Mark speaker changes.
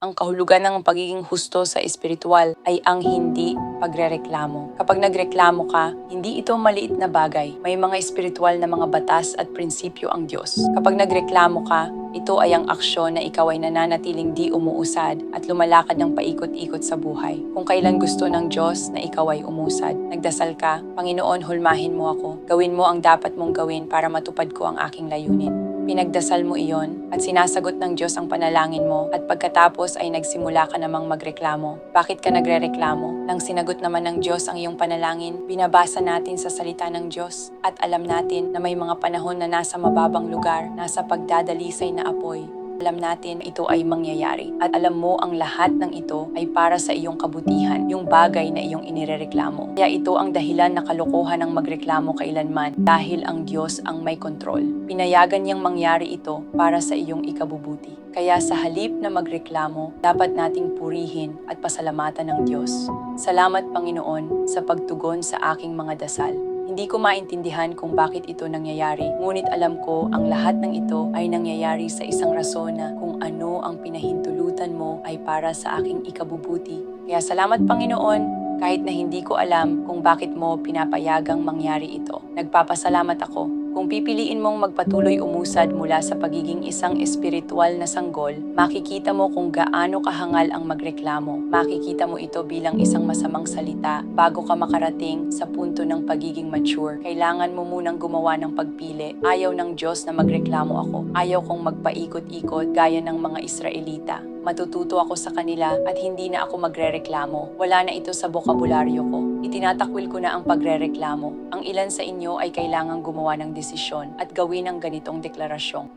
Speaker 1: Ang kahulugan ng pagiging husto sa espiritual ay ang hindi pagrereklamo. Kapag nagreklamo ka, hindi ito maliit na bagay. May mga espiritual na mga batas at prinsipyo ang Diyos. Kapag nagreklamo ka, ito ay ang aksyon na ikaw ay nananatiling di umuusad at lumalakad ng paikot-ikot sa buhay. Kung kailan gusto ng Diyos na ikaw ay umusad, nagdasal ka, Panginoon, hulmahin mo ako. Gawin mo ang dapat mong gawin para matupad ko ang aking layunin. Pinagdasal mo iyon at sinasagot ng Diyos ang panalangin mo at pagkatapos ay nagsimula ka namang magreklamo. Bakit ka nagrereklamo? Nang sinagot naman ng Diyos ang iyong panalangin, binabasa natin sa salita ng Diyos at alam natin na may mga panahon na nasa mababang lugar, nasa pagdadalisay na apoy, alam natin ito ay mangyayari. At alam mo ang lahat ng ito ay para sa iyong kabutihan, yung bagay na iyong inirereklamo. Kaya ito ang dahilan na kalokohan ng magreklamo kailanman dahil ang Diyos ang may kontrol. Pinayagan niyang mangyari ito para sa iyong ikabubuti. Kaya sa halip na magreklamo, dapat nating purihin at pasalamatan ng Diyos. Salamat Panginoon sa pagtugon sa aking mga dasal. Hindi ko maintindihan kung bakit ito nangyayari, ngunit alam ko ang lahat ng ito ay nangyayari sa isang rason na kung ano ang pinahintulutan mo ay para sa aking ikabubuti. Kaya salamat Panginoon, kahit na hindi ko alam kung bakit mo pinapayagang mangyari ito. Nagpapasalamat ako kung pipiliin mong magpatuloy umusad mula sa pagiging isang espiritual na sanggol, makikita mo kung gaano kahangal ang magreklamo. Makikita mo ito bilang isang masamang salita bago ka makarating sa punto ng pagiging mature. Kailangan mo munang gumawa ng pagpili. Ayaw ng Diyos na magreklamo ako. Ayaw kong magpaikot-ikot gaya ng mga Israelita. Matututo ako sa kanila at hindi na ako magrereklamo. Wala na ito sa bokabularyo ko. Itinatakwil ko na ang pagrereklamo. Ang ilan sa inyo ay kailangang gumawa ng desisyon at gawin ang ganitong deklarasyon.